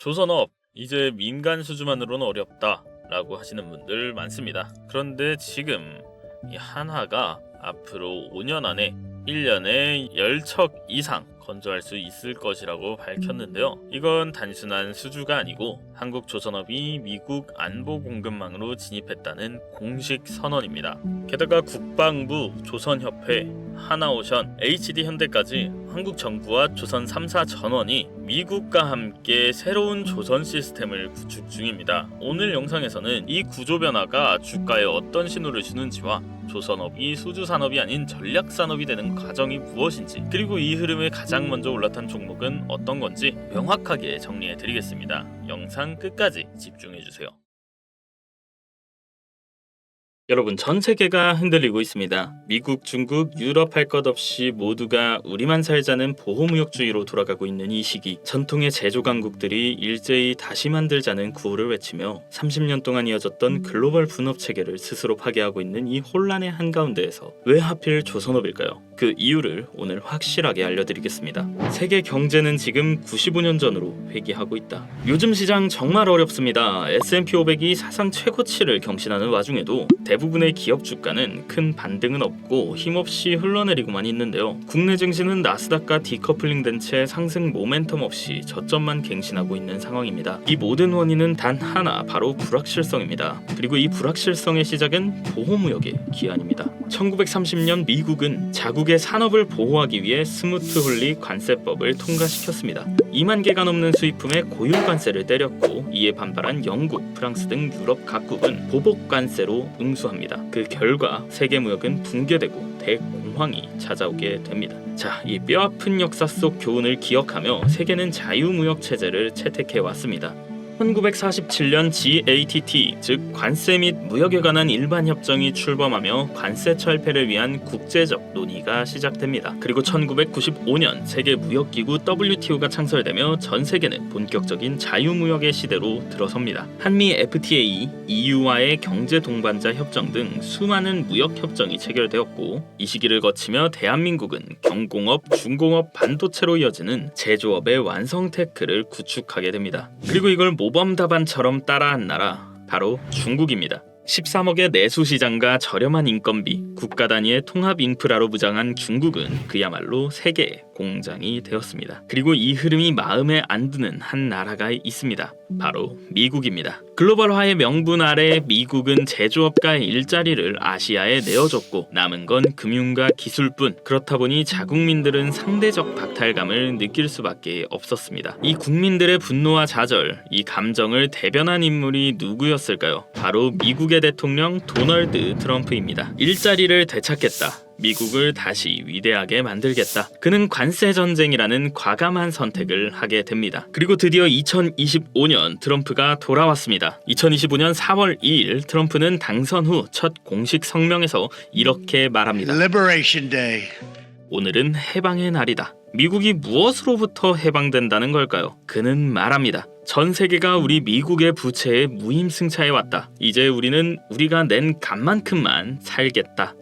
조선업 이제 민간 수주만으로는 어렵다 라고 하시는 분들 많습니다. 그런데 지금 이 한화가 앞으로 5년 안에 1년에 10척 이상 건조할 수 있을 것이라고 밝혔는데요. 이건 단순한 수주가 아니고 한국 조선업이 미국 안보 공급망으로 진입했다는 공식 선언입니다. 게다가 국방부, 조선협회, 하나오션, HD 현대까지 한국 정부와 조선 3사 전원이 미국과 함께 새로운 조선 시스템을 구축 중입니다. 오늘 영상에서는 이 구조 변화가 주가에 어떤 신호를 주는지와 조선업이 수주 산업이 아닌 전략 산업이 되는 과정이 무엇인지 그리고 이 흐름에 가장 먼저 올라탄 종목은 어떤 건지 명확하게 정리해 드리겠습니다. 영상 끝까지 집중해 주세요. 여러분 전 세계가 흔들리고 있습니다. 미국, 중국, 유럽 할 것 없이 모두가 우리만 살자는 보호무역주의로 돌아가고 있는 이 시기 전통의 제조 강국들이 일제히 다시 만들자는 구호를 외치며 30년 동안 이어졌던 글로벌 분업 체계를 스스로 파괴하고 있는 이 혼란의 한가운데에서 왜 하필 조선업일까요? 그 이유를 오늘 확실하게 알려드리겠습니다. 세계 경제는 지금 95년 전으로 회귀하고 있다. 요즘 시장 정말 어렵습니다. S&P 500이 사상 최고치를 경신하는 와중에도 대부분 의 기업 주가는 큰 반등은 없고 힘없이 흘러내리고만 있는데요. 국내 증시는 나스닥과 디커플링된 채 상승 모멘텀 없이 저점만 갱신하고 있는 상황입니다. 이 모든 원인은 단 하나 바로 불확실성입니다. 그리고 이 불확실성의 시작은 보호무역의 기한입니다. 1930년 미국은 자국의 산업을 보호하기 위해 스무트 홀리 관세법을 통과시켰습니다. 2만 개가 넘는 수입품에 고유 관세를 때렸고 이에 반발한 영국, 프랑스 등 유럽 각국은 보복 관세로 응수합니다. 그 결과 세계 무역은 붕괴되고 대공황이 찾아오게 됩니다. 자, 이 뼈아픈 역사 속 교훈을 기억하며 세계는 자유무역 체제를 채택해 왔습니다. 1947년 GATT 즉 관세 및 무역에 관한 일반 협정이 출범하며 관세 철폐를 위한 국제적 논의가 시작됩니다. 그리고 1995년 세계 무역 기구 WTO가 창설되며 전 세계는 본격적인 자유무역의 시대로 들어섭니다. 한미 FTA, EU와의 경제 동반자 협정 등 수많은 무역 협정이 체결되었고 이 시기를 거치며 대한민국은 경공업, 중공업, 반도체로 이어지는 제조업의 완성 테크를 구축하게 됩니다. 그리고 이걸 모범 답안처럼 따라한 나라 바로 중국입니다. 13억의 내수 시장과 저렴한 인건비, 국가 단위의 통합 인프라로 무장한 중국은 그야말로 세계의 공장이 되었습니다. 그리고 이 흐름이 마음에 안 드는 한 나라가 있습니다. 바로 미국입니다. 글로벌화의 명분 아래 미국은 제조업과 일자리를 아시아에 내어줬고 남은 건 금융과 기술뿐. 그렇다 보니 자국민들은 상대적 박탈감을 느낄 수밖에 없었습니다. 이 국민들의 분노와 좌절, 이 감정을 대변한 인물이 누구였을까요? 바로 미국의 대통령 도널드 트럼프입니다. 일자리를 되찾겠다. 미국을 다시 위대하게 만들겠다. 그는 관세 전쟁이라는 과감한 선택을 하게 됩니다. 그리고 드디어 2025년 트럼프가 돌아왔습니다. 2025년 4월 2일 트럼프는 당선 후 첫 공식 성명에서 이렇게 말합니다. Liberation Day. 오늘은 해방의 날이다. 미국이 무엇으로부터 해방된다는 걸까요? 그는 말합니다. 전 세계가 우리 미국의 부채에 무임승차해 왔다. 이제 우리는 우리가 낸 값만큼만 살겠다.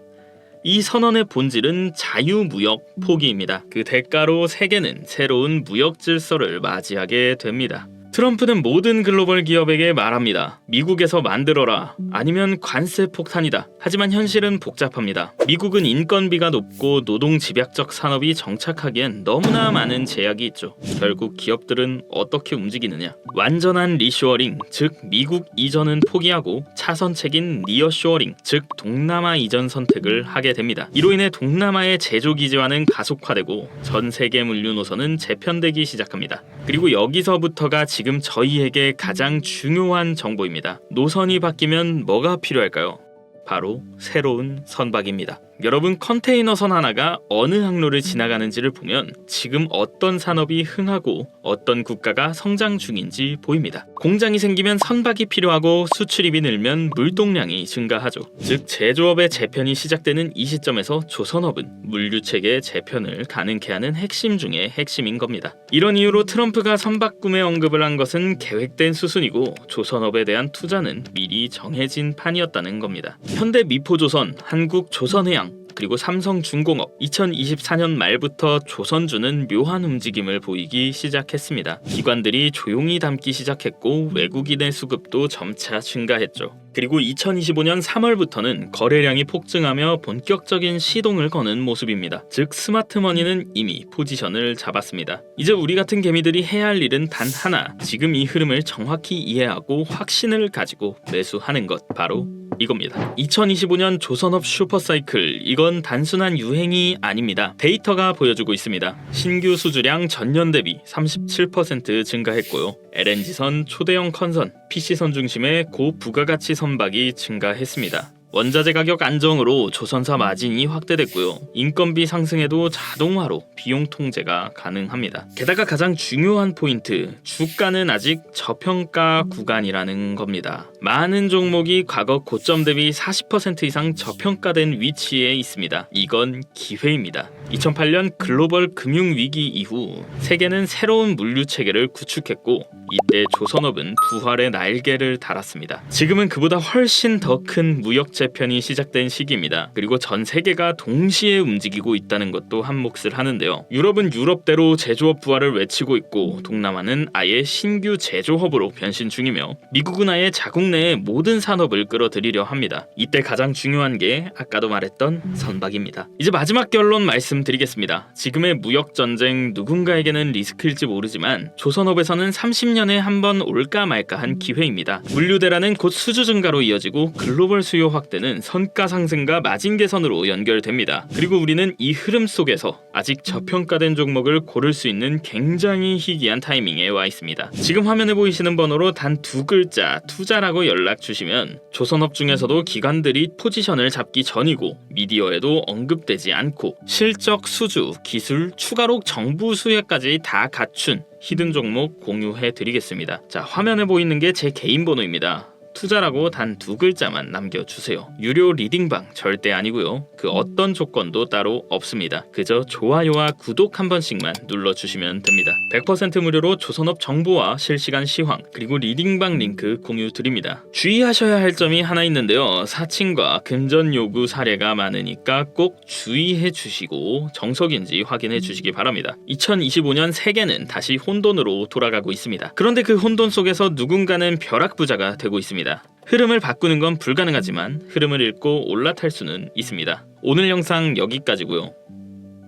이 선언의 본질은 자유무역 포기입니다. 그 대가로 세계는 새로운 무역 질서를 맞이하게 됩니다. 트럼프는 모든 글로벌 기업에게 말합니다. 미국에서 만들어라. 아니면 관세 폭탄이다. 하지만 현실은 복잡합니다. 미국은 인건비가 높고 노동 집약적 산업이 정착하기엔 너무나 많은 제약이 있죠. 결국 기업들은 어떻게 움직이느냐? 완전한 리쇼어링, 즉 미국 이전은 포기하고 차선책인 니어쇼어링, 즉 동남아 이전 선택을 하게 됩니다. 이로 인해 동남아의 제조 기지화는 가속화되고 전 세계 물류 노선은 재편되기 시작합니다. 그리고 여기서부터가 지금 저희에게 가장 중요한 정보입니다. 노선이 바뀌면 뭐가 필요할까요? 바로 새로운 선박입니다. 여러분 컨테이너 선 하나가 어느 항로를 지나가는지를 보면 지금 어떤 산업이 흥하고 어떤 국가가 성장 중인지 보입니다. 공장이 생기면 선박이 필요하고 수출입이 늘면 물동량이 증가하죠. 즉 제조업의 재편이 시작되는 이 시점에서 조선업은 물류 체계의 재편을 가능케 하는 핵심 중의 핵심인 겁니다. 이런 이유로 트럼프가 선박 구매 언급을 한 것은 계획된 수순이고 조선업에 대한 투자는 미리 정해진 판이었다는 겁니다. 현대 미포조선, 한국 조선해양 그리고 삼성중공업 2024년 말부터 조선주는 묘한 움직임을 보이기 시작했습니다. 기관들이 조용히 담기 시작했고 외국인의 수급도 점차 증가했죠. 그리고 2025년 3월부터는 거래량이 폭증하며 본격적인 시동을 거는 모습입니다. 즉 스마트머니는 이미 포지션을 잡았습니다. 이제 우리 같은 개미들이 해야 할 일은 단 하나. 지금 이 흐름을 정확히 이해하고 확신을 가지고 매수하는 것 바로 이겁니다. 2025년 조선업 슈퍼사이클 이건 단순한 유행이 아닙니다. 데이터가 보여주고 있습니다. 신규 수주량 전년 대비 37% 증가했고요. LNG선, 초대형 컨선, PC선 중심의 고부가가치 선박이 증가했습니다. 원자재 가격 안정으로 조선사 마진이 확대됐고요. 인건비 상승에도 자동화로 비용 통제가 가능합니다. 게다가 가장 중요한 포인트, 주가는 아직 저평가 구간이라는 겁니다. 많은 종목이 과거 고점 대비 40% 이상 저평가된 위치에 있습니다. 이건 기회입니다. 2008년 글로벌 금융 위기 이후 세계는 새로운 물류 체계를 구축했고 이때 조선업은 부활의 날개를 달았습니다. 지금은 그보다 훨씬 더 큰 무역 재편이 시작된 시기입니다. 그리고 전 세계가 동시에 움직이고 있다는 것도 한 몫을 하는데요. 유럽은 유럽대로 제조업 부활을 외치고 있고 동남아는 아예 신규 제조업으로 변신 중이며 미국은 아예 자국 내의 모든 산업을 끌어들이려 합니다. 이때 가장 중요한 게 아까도 말했던 선박입니다. 이제 마지막 결론 말씀드리겠습니다. 지금의 무역 전쟁 누군가에게는 리스크일지 모르지만 조선업에서는 30년에 한 번 올까 말까한 기회입니다. 물류 대란은 곧 수주 증가로 이어지고 글로벌 수요 확대는 선가 상승과 마진 개선으로 연결됩니다. 그리고 우리는 이 흐름 속에서 아직 저평가된 종목을 고를 수 있는 굉장히 희귀한 타이밍에 와 있습니다. 지금 화면에 보이시는 번호로 단 두 글자 투자라고 연락 주시면 조선업 중에서도 기관들이 포지션을 잡기 전이고 미디어에도 언급되지 않고 실적 수주, 기술, 추가로 정부 수혜까지 다 갖춘 히든 종목 공유해 드리겠습니다. 자, 화면에 보이는 게 제 개인 번호입니다. 투자라고 단 두 글자만 남겨주세요. 유료 리딩방 절대 아니고요. 그 어떤 조건도 따로 없습니다. 그저 좋아요와 구독 한 번씩만 눌러주시면 됩니다. 100% 무료로 조선업 정보와 실시간 시황 그리고 리딩방 링크 공유 드립니다. 주의하셔야 할 점이 하나 있는데요. 사칭과 금전 요구 사례가 많으니까 꼭 주의해 주시고 정석인지 확인해 주시기 바랍니다. 2025년 세계는 다시 혼돈으로 돌아가고 있습니다. 그런데 그 혼돈 속에서 누군가는 벼락부자가 되고 있습니다. 흐름을 바꾸는 건 불가능하지만 흐름을 읽고 올라탈 수는 있습니다. 오늘 영상 여기까지고요.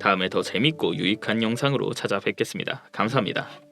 다음에 더 재밌고 유익한 영상으로 찾아뵙겠습니다. 감사합니다.